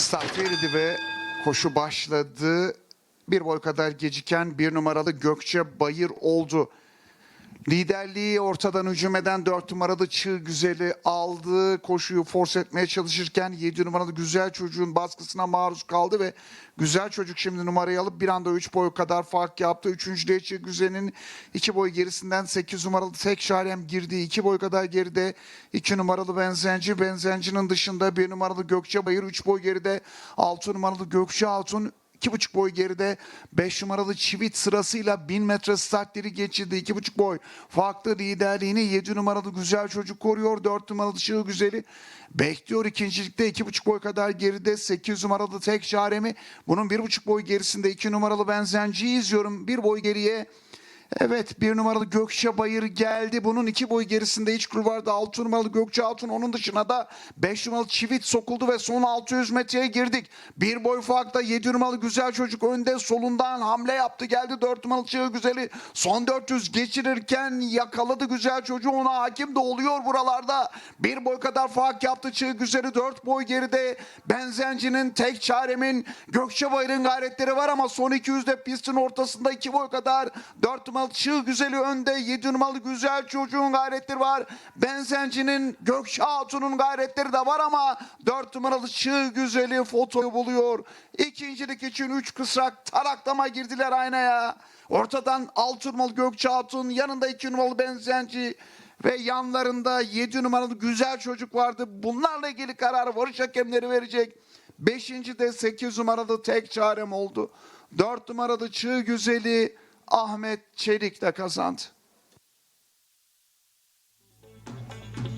Start verildi ve koşu başladı. Bir boy kadar geciken bir numaralı Gökçe Bayır oldu. Liderliği ortadan hücum eden 4 numaralı çığ güzeli aldı. Koşuyu force etmeye çalışırken 7 numaralı güzel çocuğun baskısına maruz kaldı ve güzel çocuk şimdi numarayı alıp bir anda 3 boy kadar fark yaptı. 3. de çığ güzelin 2 boy gerisinden 8 numaralı tek şarem girdi. 2 boy kadar geride 2 numaralı benzenci. Benzencinin dışında 1 numaralı Gökçe Bayır 3 boy geride 6 numaralı Gökçe Altun 2,5 boy geride 5 numaralı Çivit sırasıyla 1000 metre startleri geçirdi. 2,5 boy farklı liderliğini 7 numaralı Güzel Çocuk koruyor. 4 numaralı Çığ Güzeli bekliyor ikincilikte 2,5 boy kadar geride 8 numaralı Tek Şaremi. Bunun 1,5 boy gerisinde 2 numaralı Benzenci'yi izliyorum. 1 boy geriye Evet bir numaralı Gökçe Bayır geldi. Bunun iki boy gerisinde iç kur vardı. 6 numaralı Gökçe Hatun onun dışına da 5 numaralı Çivit sokuldu ve son 600 metreye girdik. Bir boy farkta 7 numaralı Güzel Çocuk önde solundan hamle yaptı. Geldi 4 numaralı Çığ Güzel'i son 400 geçirirken yakaladı Güzel Çocuğu. Ona hakim de oluyor buralarda. Bir boy kadar fark yaptı Çığ Güzel'i 4 boy geride. Benzencinin tek çaremin Gökçe Bayır'ın gayretleri var ama son 200'de pistin ortasında 2 boy kadar 4 numaralı Çığ Güzel'i önde 7 numaralı Güzel Çocuğun gayretleri var. Benzencinin Gökçe Hatun'un gayretleri de var ama 4 numaralı Çığ Güzel'i fotoyu buluyor. İkincilik için 3 kısrak taraklama girdiler aynaya. Ortadan 6 numaralı Gökçe Hatun yanında 2 numaralı Benzenci ve yanlarında 7 numaralı güzel çocuk vardı. Bunlarla ilgili kararı varış hakemleri verecek. Beşinci de 8 numaralı tek çarem oldu. 4 numaralı Çığ Güzeli Ahmet Çelik de kazandı.